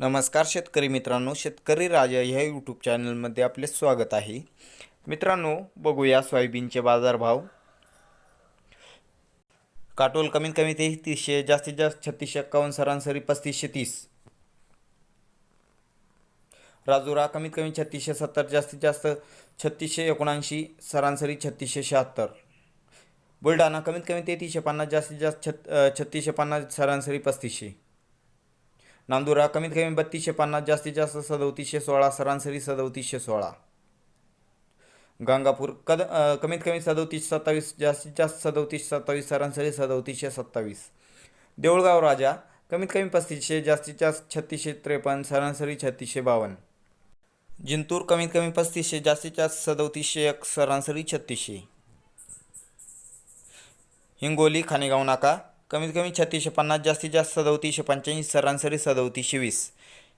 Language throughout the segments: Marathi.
नमस्कार शेतकरी मित्रांनो शेतकरी राजा ह्या यूट्यूब चॅनलमध्ये आपले स्वागत आहे. मित्रांनो बघूया सोयाबीनचे बाजारभाव. काटोल कमीत कमी तेहतीसशे जास्तीत जास्त छत्तीसशे एक्कावन्न सरासरी पस्तीसशे तीस. राजुरा कमीत कमी छत्तीसशे सत्तर जास्तीत जास्त छत्तीसशे एकोणऐंशी सरासरी छत्तीसशे शहात्तर. बुलढाणा कमीत कमी तेहतीसशे पन्नास जास्तीत जास्त छत छत्तीसशे पन्नास सरासरी पस्तीसशे. नांदुरा कमीत कमी बत्तीसशे पन्नास जास्तीत जास्त सदोतीसशे सोळा सरासरी सदोतीसशे सोळा. गंगापूर कद कमीत कमी सदोतीस सत्तावीस जास्तीत जास्त सदोतीस सत्तावीस सरासरी सदोतीसशे सत्तावीस. देऊळगाव राजा कमीत कमी पस्तीसशे जास्तीत जास्त छत्तीसशे त्रेपन्न सरासरी छत्तीसशे बावन्न. जिंतूर कमीत कमी पस्तीसशे जास्तीत जास्त सदोतीसशे एक सरासरी छत्तीसशे. हिंगोली खानेगाव नाका कमीत कमी छत्तीसशे पन्नास जास्तीत जास्त सदोतीसशे पंच्याऐंशी सरासरी सदोतीसशे वीस.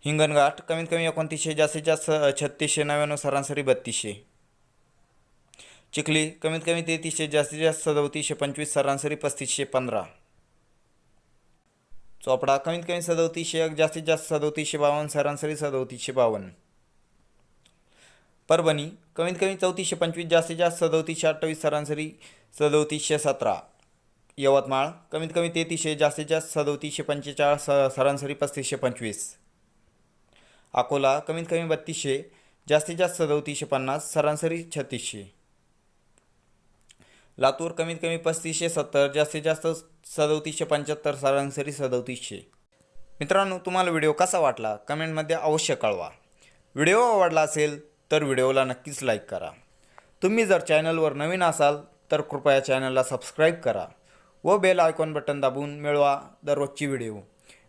हिंगणघाट कमीत कमी एकोणतीसशे जास्तीत जास्त छत्तीसशे नव्याण्णव सरासरी बत्तीसशे. चिखली कमीत कमी तेहतीसशे जास्तीत जास्त सदोतीसशे पंचवीस सरासरी पस्तीसशे पंधरा. चोपडा कमीत कमी सदोतीसशे एक जास्तीत जास्त सदोतीसशे बावन्न सरासरी सदोतीसशे बावन्न. परभणी कमीत कमी चौतीसशे पंचवीस जास्तीत जास्त सदोतीसशे अठ्ठावीस सरासरी सदोतीसशे सतरा. यवतमाळ कमीत कमी तेहतीसशे जास्तीत जास्त सदोतीसशे पंचेचाळीस स- सरासरी पस्तीसशे पंचवीस. अकोला कमीत कमी बत्तीसशे जास्तीत जास्त सदोतीसशे पन्नास सरासरी छत्तीसशे. लातूर कमीत कमी पस्तीसशे सत्तर जास्तीत जास्त सदोतीसशे पंच्याहत्तर सरासरी सदोतीसशे. मित्रांनो तुम्हाला व्हिडिओ कसा वाटला? कमेंटमध्ये अवश्य कळवा. व्हिडिओ आवडला असेल तर व्हिडिओला नक्कीच लाईक करा. तुम्ही जर चॅनलवर नवीन असाल तर कृपया चॅनलला सबस्क्राईब करा. व बेल आयकॉन बटन दाबून मिळवा दररोजची व्हिडिओ.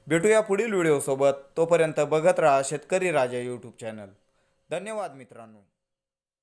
भेटूया पुढील व्हिडिओसोबत. तोपर्यंत बघत राहा शेतकरी राजा यूट्यूब चॅनल धन्यवाद मित्रांनो.